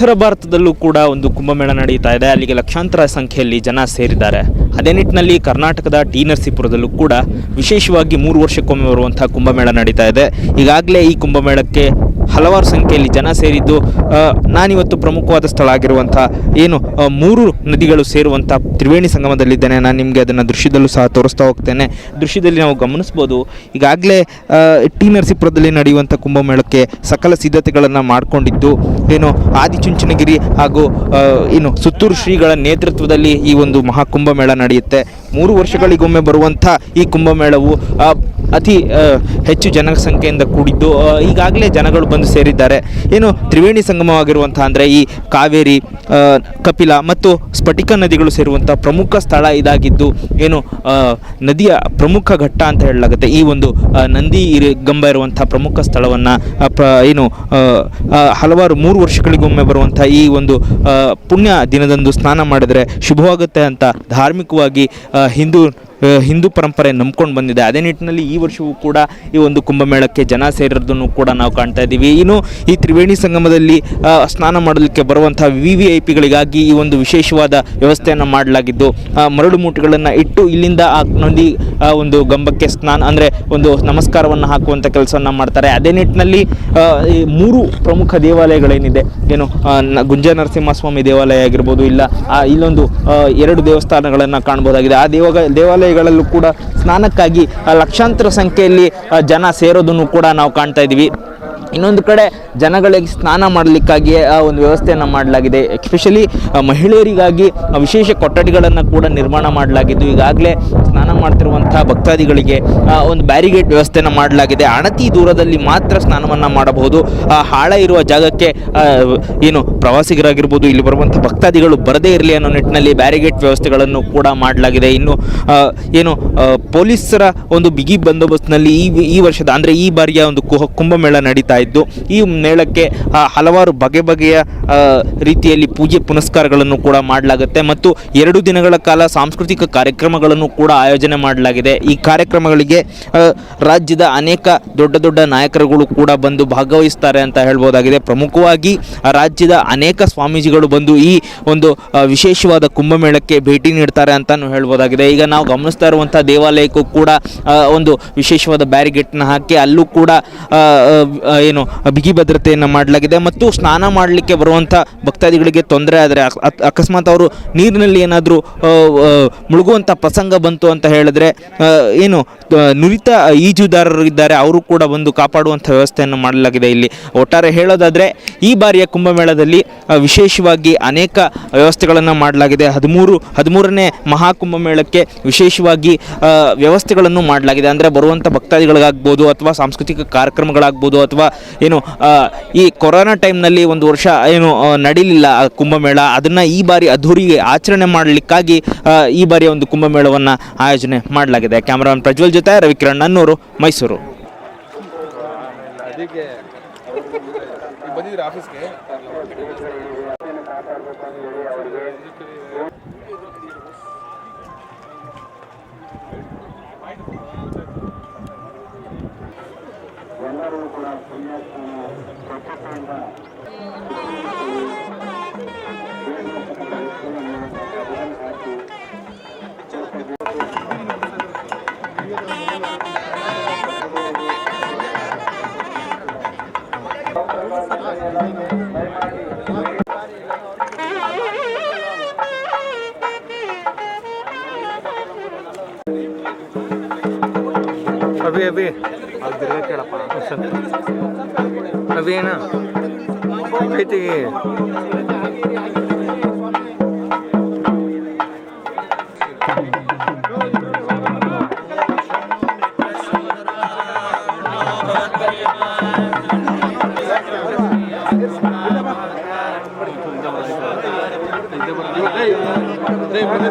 ಉತ್ತರ ಭಾರತದಲ್ಲೂ ಕೂಡ ಒಂದು ಕುಂಭಮೇಳ ನಡೀತಾ ಇದೆ. ಅಲ್ಲಿಗೆ ಲಕ್ಷಾಂತರ ಸಂಖ್ಯೆಯಲ್ಲಿ ಜನ ಸೇರಿದ್ದಾರೆ. ಅದೇ ನಿಟ್ಟಿನಲ್ಲಿ ಕರ್ನಾಟಕದ ಟಿ ನರಸೀಪುರದಲ್ಲೂ ಕೂಡ ವಿಶೇಷವಾಗಿ ಮೂರು ವರ್ಷಕ್ಕೊಮ್ಮೆ ಬರುವಂತಹ ಕುಂಭಮೇಳ ನಡೀತಾ ಇದೆ. ಈಗಾಗಲೇ ಈ ಕುಂಭಮೇಳಕ್ಕೆ ಹಲವಾರು ಸಂಖ್ಯೆಯಲ್ಲಿ ಜನ ಸೇರಿದ್ದು ನಾನಿವತ್ತು ಪ್ರಮುಖವಾದ ಸ್ಥಳ ಆಗಿರುವಂಥ, ಏನು ಮೂರು ನದಿಗಳು ಸೇರುವಂಥ ತ್ರಿವೇಣಿ ಸಂಗಮದಲ್ಲಿದ್ದೇನೆ. ನಾನು ನಿಮಗೆ ಅದನ್ನು ದೃಶ್ಯದಲ್ಲೂ ಸಹ ತೋರಿಸ್ತಾ ಹೋಗ್ತೇನೆ. ದೃಶ್ಯದಲ್ಲಿ ನಾವು ಗಮನಿಸ್ಬೋದು, ಈಗಾಗಲೇ ಟಿ ನರಸೀಪುರದಲ್ಲಿ ನಡೆಯುವಂಥ ಕುಂಭಮೇಳಕ್ಕೆ ಸಕಲ ಸಿದ್ಧತೆಗಳನ್ನು ಮಾಡಿಕೊಂಡಿದ್ದು, ಏನು, ಆದಿಚುಂಚನಗಿರಿ ಹಾಗೂ ಏನು, ಸುತ್ತೂರು ಶ್ರೀಗಳ ನೇತೃತ್ವದಲ್ಲಿ ಈ ಒಂದು ಮಹಾಕುಂಭಮೇಳ ನಡೆಯುತ್ತೆ. ಮೂರು ವರ್ಷಗಳಿಗೊಮ್ಮೆ ಬರುವಂಥ ಈ ಕುಂಭಮೇಳವು ಅತಿ ಹೆಚ್ಚು ಜನಸಂಖ್ಯೆಯಿಂದ ಕೂಡಿದ್ದು ಈಗಾಗಲೇ ಜನಗಳು ಬಂದು ಸೇರಿದ್ದಾರೆ. ಏನು ತ್ರಿವೇಣಿ ಸಂಗಮವಾಗಿರುವಂಥ ಅಂದರೆ ಈ ಕಾವೇರಿ ಕಪಿಲ ಮತ್ತು ಸ್ಫಟಿಕ ನದಿಗಳು ಸೇರುವಂಥ ಪ್ರಮುಖ ಸ್ಥಳ ಇದಾಗಿದ್ದು, ಏನು ನದಿಯ ಪ್ರಮುಖ ಘಟ್ಟ ಅಂತ ಹೇಳಲಾಗುತ್ತೆ. ಈ ಒಂದು ನಂದಿ ಗಂಬ ಇರುವಂಥ ಪ್ರಮುಖ ಸ್ಥಳವನ್ನು ಏನು ಹಲವಾರು ಮೂರು ವರ್ಷಗಳಿಗೊಮ್ಮೆ ಬರುವಂಥ ಈ ಒಂದು ಪುಣ್ಯ ದಿನದಂದು ಸ್ನಾನ ಮಾಡಿದರೆ ಶುಭವಾಗುತ್ತೆ ಅಂತ ಧಾರ್ಮಿಕವಾಗಿ ಆ, ಹಿಂದೂ ಪರಂಪರೆ ನಂಬ್ಕೊಂಡು ಬಂದಿದೆ. ಅದೇ ನಿಟ್ಟಿನಲ್ಲಿ ಈ ವರ್ಷವೂ ಕೂಡ ಈ ಒಂದು ಕುಂಭಮೇಳಕ್ಕೆ ಜನ ಸೇರಿರೋದನ್ನು ಕೂಡ ನಾವು ಕಾಣ್ತಾ ಇದ್ದೀವಿ. ಇನ್ನು ಈ ತ್ರಿವೇಣಿ ಸಂಗಮದಲ್ಲಿ ಸ್ನಾನ ಮಾಡಲಿಕ್ಕೆ ಬರುವಂತಹ ವಿ ವಿ ಐ ಪಿಗಳಿಗಾಗಿ ಈ ಒಂದು ವಿಶೇಷವಾದ ವ್ಯವಸ್ಥೆಯನ್ನು ಮಾಡಲಾಗಿದ್ದು ಮರಳು ಮೂಟೆಗಳನ್ನು ಇಟ್ಟು ಇಲ್ಲಿಂದ ಆ ನಂದಿ ಒಂದು ಗಂಬಕ್ಕೆ ಸ್ನಾನ, ಅಂದರೆ ಒಂದು ನಮಸ್ಕಾರವನ್ನು ಹಾಕುವಂಥ ಕೆಲಸವನ್ನು ಮಾಡ್ತಾರೆ. ಅದೇ ನಿಟ್ಟಿನಲ್ಲಿ ಈ ಮೂರು ಪ್ರಮುಖ ದೇವಾಲಯಗಳೇನಿದೆ, ಏನು ಗುಂಜ ನರಸಿಂಹಸ್ವಾಮಿ ದೇವಾಲಯ ಆಗಿರ್ಬೋದು, ಇಲ್ಲ ಇಲ್ಲೊಂದು ಎರಡು ದೇವಸ್ಥಾನಗಳನ್ನು ಕಾಣ್ಬೋದಾಗಿದೆ ಆ ದೇವಾಗ ದೇವಾಲಯಗಳಲ್ಲೂ ಕೂಡ ಸ್ನಾನಕ್ಕಾಗಿ ಲಕ್ಷಾಂತರ ಸಂಖ್ಯೆಯಲ್ಲಿ ಜನ ಸೇರೋದನ್ನು ಕೂಡ ನಾವು ಕಾಣ್ತಾ ಇದ್ದೀವಿ. ಇನ್ನೊಂದು ಕಡೆ ಜನಗಳಿಗೆ ಸ್ನಾನ ಮಾಡಲಿಕ್ಕಾಗಿ, ಆ, ಒಂದು ವ್ಯವಸ್ಥೆಯನ್ನು ಮಾಡಲಾಗಿದೆ. ಎಸ್ಪೆಷಲಿ ಮಹಿಳೆಯರಿಗಾಗಿ ವಿಶೇಷ ಕೊಠಡಿಗಳನ್ನು ಕೂಡ ನಿರ್ಮಾಣ ಮಾಡಲಾಗಿದ್ದು, ಈಗಾಗಲೇ ಸ್ನಾನ ಮಾಡ್ತಿರುವಂತಹ ಭಕ್ತಾದಿಗಳಿಗೆ ಒಂದು ಬ್ಯಾರಿಗೇಟ್ ವ್ಯವಸ್ಥೆಯನ್ನು ಮಾಡಲಾಗಿದೆ. ಅಣತಿ ದೂರದಲ್ಲಿ ಮಾತ್ರ ಸ್ನಾನವನ್ನು ಮಾಡಬಹುದು. ಆ, ಹಾಳ ಇರುವ ಜಾಗಕ್ಕೆ ಏನು ಪ್ರವಾಸಿಗರಾಗಿರ್ಬೋದು, ಇಲ್ಲಿ ಬರುವಂಥ ಭಕ್ತಾದಿಗಳು ಬರದೇ ಇರಲಿ ಅನ್ನೋ ನಿಟ್ಟಿನಲ್ಲಿ ಬ್ಯಾರಿಗೇಟ್ ವ್ಯವಸ್ಥೆಗಳನ್ನು ಕೂಡ ಮಾಡಲಾಗಿದೆ. ಇನ್ನು ಏನು ಪೊಲೀಸರ ಒಂದು ಬಿಗಿ ಬಂದೋಬಸ್ತ್ನಲ್ಲಿ ಈ ಈ ವರ್ಷದ, ಅಂದರೆ ಈ ಬಾರಿಯ ಒಂದು ಕುಹ- ಕುಂಭಮೇಳ ನಡೀತಾ ಇದ್ದು, ಈ ಮೇಳಕ್ಕೆ ಹಲವಾರು ಬಗೆ ಬಗೆಯ ರೀತಿಯಲ್ಲಿ ಪೂಜೆ ಪುನಸ್ಕಾರಗಳನ್ನು ಕೂಡ ಮಾಡಲಾಗುತ್ತೆ. ಮತ್ತು ಎರಡು ದಿನಗಳ ಕಾಲ ಸಾಂಸ್ಕೃತಿಕ ಕಾರ್ಯಕ್ರಮಗಳನ್ನು ಕೂಡ ಆಯೋಜನೆ ಮಾಡಲಾಗಿದೆ. ಈ ಕಾರ್ಯಕ್ರಮಗಳಿಗೆ ರಾಜ್ಯದ ಅನೇಕ ದೊಡ್ಡ ದೊಡ್ಡ ನಾಯಕರುಗಳು ಕೂಡ ಬಂದು ಭಾಗವಹಿಸ್ತಾರೆ ಅಂತ ಹೇಳ್ಬೋದಾಗಿದೆ. ಪ್ರಮುಖವಾಗಿ ರಾಜ್ಯದ ಅನೇಕ ಸ್ವಾಮೀಜಿಗಳು ಬಂದು ಈ ಒಂದು ವಿಶೇಷವಾದ ಕುಂಭಮೇಳಕ್ಕೆ ಭೇಟಿ ನೀಡ್ತಾರೆ ಅಂತಾನು ಹೇಳ್ಬೋದಾಗಿದೆ. ಈಗ ನಾವು ಗಮನಿಸ್ತಾ ಇರುವಂಥ ದೇವಾಲಯಕ್ಕೂ ಕೂಡ ಒಂದು ವಿಶೇಷವಾದ ಬ್ಯಾರಿಗೇಟ್ನ ಹಾಕಿ ಅಲ್ಲೂ ಕೂಡ ಏನು, ಬಿಗಿ ಭದ್ರತೆಯನ್ನು ಮಾಡಲಾಗಿದೆ. ಮತ್ತು ಸ್ನಾನ ಮಾಡಲಿಕ್ಕೆ ಬರುವಂಥ ಭಕ್ತಾದಿಗಳಿಗೆ ತೊಂದರೆ ಆದರೆ ಅಕಸ್ಮಾತ್ ಅವರು ನೀರಿನಲ್ಲಿ ಏನಾದರೂ ಮುಳುಗುವಂಥ ಪ್ರಸಂಗ ಬಂತು ಅಂತ ಹೇಳಿದ್ರೆ ಏನು ನುರಿತ ಈಜುದಾರರು ಇದ್ದಾರೆ, ಅವರು ಕೂಡ ಬಂದು ಕಾಪಾಡುವಂಥ ವ್ಯವಸ್ಥೆಯನ್ನು ಮಾಡಲಾಗಿದೆ ಇಲ್ಲಿ. ಒಟ್ಟಾರೆ ಹೇಳೋದಾದರೆ, ಈ ಬಾರಿಯ ಕುಂಭಮೇಳದಲ್ಲಿ ವಿಶೇಷವಾಗಿ ಅನೇಕ ವ್ಯವಸ್ಥೆಗಳನ್ನು ಮಾಡಲಾಗಿದೆ. ಹದಿಮೂರು, ಹದಿಮೂರನೇ ಮಹಾಕುಂಭಮೇಳಕ್ಕೆ ವಿಶೇಷವಾಗಿ ವ್ಯವಸ್ಥೆಗಳನ್ನು ಮಾಡಲಾಗಿದೆ. ಅಂದರೆ ಬರುವಂಥ ಭಕ್ತಾದಿಗಳಿಗಾಗ್ಬೋದು ಅಥವಾ ಸಾಂಸ್ಕೃತಿಕ ಕಾರ್ಯಕ್ರಮಗಳಾಗ್ಬೋದು ಅಥವಾ ಏನು ಈ ಕೊರೋನಾ ಟೈಮ್ನಲ್ಲಿ ಒಂದು ವರ್ಷ ಏನು ನಡೀಲಿಲ್ಲ ಕುಂಭಮೇಳ ಅದನ್ನು ಈ ಬಾರಿ ಅದ್ಧೂರಿಗೆ ಆಚರಣೆ ಮಾಡಲಿಕ್ಕಾಗಿ ಈ ಬಾರಿಯ ಒಂದು ಕುಂಭಮೇಳವನ್ನು ಆಯೋಜನೆ ಮಾಡಲಾಗಿದೆ. ಕ್ಯಾಮ್ರಾಮನ್ ಪ್ರಜ್ವಲ್ ಜೊತೆ ರವಿಕಿರಣ್ ನನ್ನೂರು, ಮೈಸೂರು. ಬಂದಿದ್ದೀರಾ ಆಫೀಸ್ಗೆ? ಎಲ್ಲರೂ ಕೂಡ ಪುಣ್ಯಾತ್ಮ ಸ್ವಚ್ಛತೆಯಿಂದ ना ಐತಿ ಅದೇನಾ ಅದೇನಾ ಫೋನ್ ಆ ಕಡೆ అక్కడ.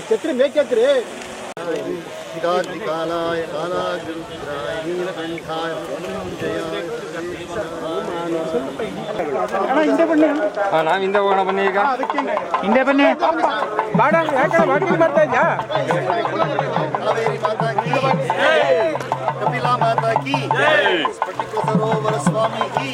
చెత్తిరి మేకెత్తిరి కాలాయ కాలాగ్రాయ నీలకంఠాయ ನಾವು ಹಿಂದೆ ಹೋಗೋಣ ಬನ್ನಿ ಈಗ ಹಿಂದೆ ಬನ್ನಿ ಬಾಡ ಯಾಕೆ ಬಾಡಿಗೆ ಮಾಡ್ತಾ ಇದ್ಯಾ ಕಪಿಲಾ ಮಾತಾ ಕಿ ಸ್ಫಟಿಕ ಸರೋವರ ಸ್ವಾಮಿ ಕಿ